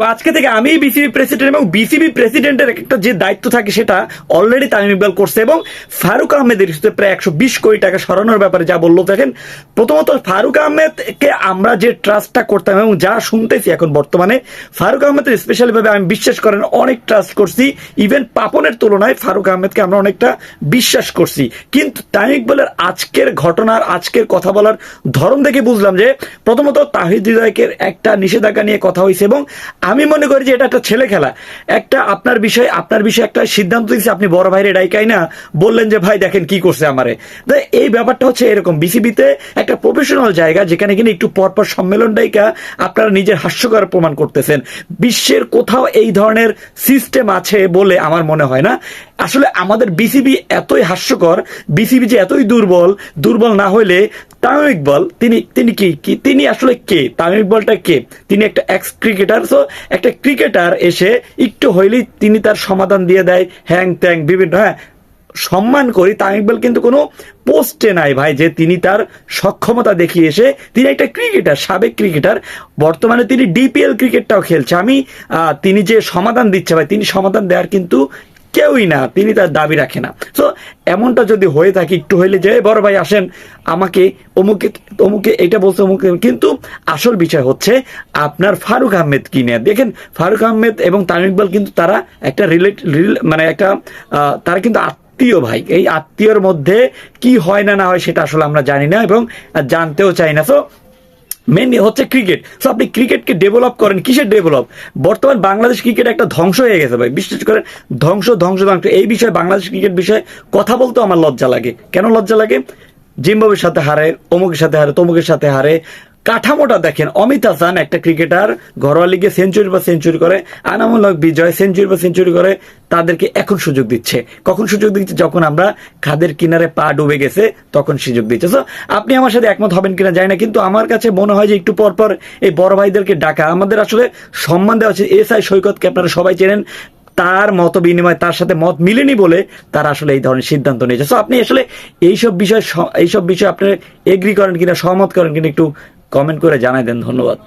আজকে থেকে আমি বিসিবি প্রেসিডেন্ট এবং বিসিবি প্রেসিডেন্টের একটা যে দায়িত্ব থাকে সেটা অলরেডি তামিম ইকবাল করছে এবং ফারুক আহমেদের ইস্যুতে প্রায় একশো বিশ কোটি টাকা সরানোর ব্যাপারে যা বলল, দেখেন, প্রথমত ফারুক আহমেদকে আমরা যে ট্রাস্টটা করতাম এবং যা শুনতেছি এখন বর্তমানে, ফারুক আহমেদের স্পেশালিভাবে আমি বিশ্বাস করেন অনেক ট্রাস্ট করছি ইভেন পাপনের তুলনায় ফারুক আহমেদকে আমরা অনেকটা বিশ্বাস করছি। কিন্তু তামিম ইকবালের আজকের ঘটনার আজকের কথা বলার ধরন দেখে বুঝলাম যে প্রথমত তাহিদ হৃদয়কের একটা নিষেধাজ্ঞা নিয়ে কথা হয়েছে এবং আমি মনে করি যে এটা একটা ছেলে খেলা। একটা আপনার বিষয়ে আপনার বিষয়ে একটা সিদ্ধান্ত দিচ্ছে আপনি বড় ভাইরে ডাইকাই না? বললেন যে, ভাই, দেখেন কি করছে আমারে। এই ব্যাপারটা হচ্ছে এরকম। বিসিবিতে একটা প্রফেশনাল জায়গা, যেখানে কিনা একটু পরপর সম্মেলন ডাইকা আপনারা নিজের হাস্যকর প্রমাণ করতেছেন। বিশ্বের কোথাও এই ধরনের সিস্টেম আছে বলে আমার মনে হয় না। আসলে আমাদের বিসিবি এতই হাস্যকর, বিসিবি যে এতই দুর্বল দুর্বল না হইলে তামিম ইকবল, তিনি তিনি কি কি, তিনি আসলে কে? তামিম ইকবলটা কে? তিনি একটা এক্স ক্রিকেটার সো একটা ক্রিকেটার এসে একটু হইলেই তিনি তার সমাধান দিয়ে দেয়, হ্যাং ত্যাং, বিভিন্ন হ্যাঁ সম্মান করি, তামিম ইকবাল কিন্তু কোনো পোস্টে নাই ভাই, যে তিনি তার সক্ষমতা দেখিয়ে এসে তিনি একটা ক্রিকেটার সাবেক ক্রিকেটার বর্তমানে তিনি ডিপিএল ক্রিকেটটাও খেলছে। আমি তিনি যে সমাধান দিচ্ছে ভাই, তিনি সমাধান দেওয়ার কিন্তু কেউই না, তিনি তার দাবি রাখে না। তো এমনটা যদি হয়ে থাকে, একটু হইলে যে বড় ভাই, আসেন, আমাকে অমুকে অমুকে এটা বলছে, অমুকে কিন্তু আসল বিষয় হচ্ছে, আপনার ফারুক আহমেদ কি নিয়ে দেখেন, ফারুক আহমেদ এবং তামিম ইকবাল কিন্তু তারা একটা রিলেট মানে একটা তারা কিন্তু আত্মীয় ভাই। এই আত্মীয়র মধ্যে কি হয় না না হয়, সেটা আসলে আমরা জানি না এবং জানতেও চাই না। তো মেনলি হচ্ছে ক্রিকেট সো আপনি ক্রিকেটকে ডেভেলপ করেন, কিসের ডেভেলপ বর্তমান বাংলাদেশ ক্রিকেট একটা ধ্বংস হয়ে গেছে ভাই। বিশ্বাস করে ধ্বংস ধ্বংস ধ্বংস। এই বিষয়ে, বাংলাদেশ ক্রিকেট বিষয়ে কথা বলতেও আমার লজ্জা লাগে। কেন লজ্জা লাগে? জিম্বাবের সাথে হারে, অমুকের সাথে হারে, তমুকের সাথে হারে। কাঠামোটা দেখেন। অমিত হাসান একটা ক্রিকেটার ঘরোয়া লিগে সেঞ্চুরি বা সেঞ্চুরি করে আনামূলক বিজয় সেঞ্চুরি বা সেঞ্চুরি করে তাদেরকে এখন সুযোগ দিচ্ছে। কখন সুযোগ দিচ্ছে? যখন আমরা খাদের কিনারে পা ডুবে গেছে, তখন সুযোগ দিচ্ছে। তো আপনি আমার সাথে একমত হবেন কিনা জানি না, কিন্তু আমার কাছে মনে হয় যে একটু পর পর এই বড় ভাইদেরকে ডাকা, আমাদের আসলে সম্মান দেওয়া হচ্ছে এস আই সৈকতকে আপনারা সবাই চেনেন, তার মত বিনিময়, তার সাথে মত মিলেনি বলে তারা আসলে এই ধরনের সিদ্ধান্ত নিয়েছে। তো আপনি আসলে এইসব বিষয় এইসব বিষয়ে আপনি এগ্রি করেন কিনা, সহমত করেন কিনা একটু কমেন্ট করে জানাই দেন ধন্যবাদ।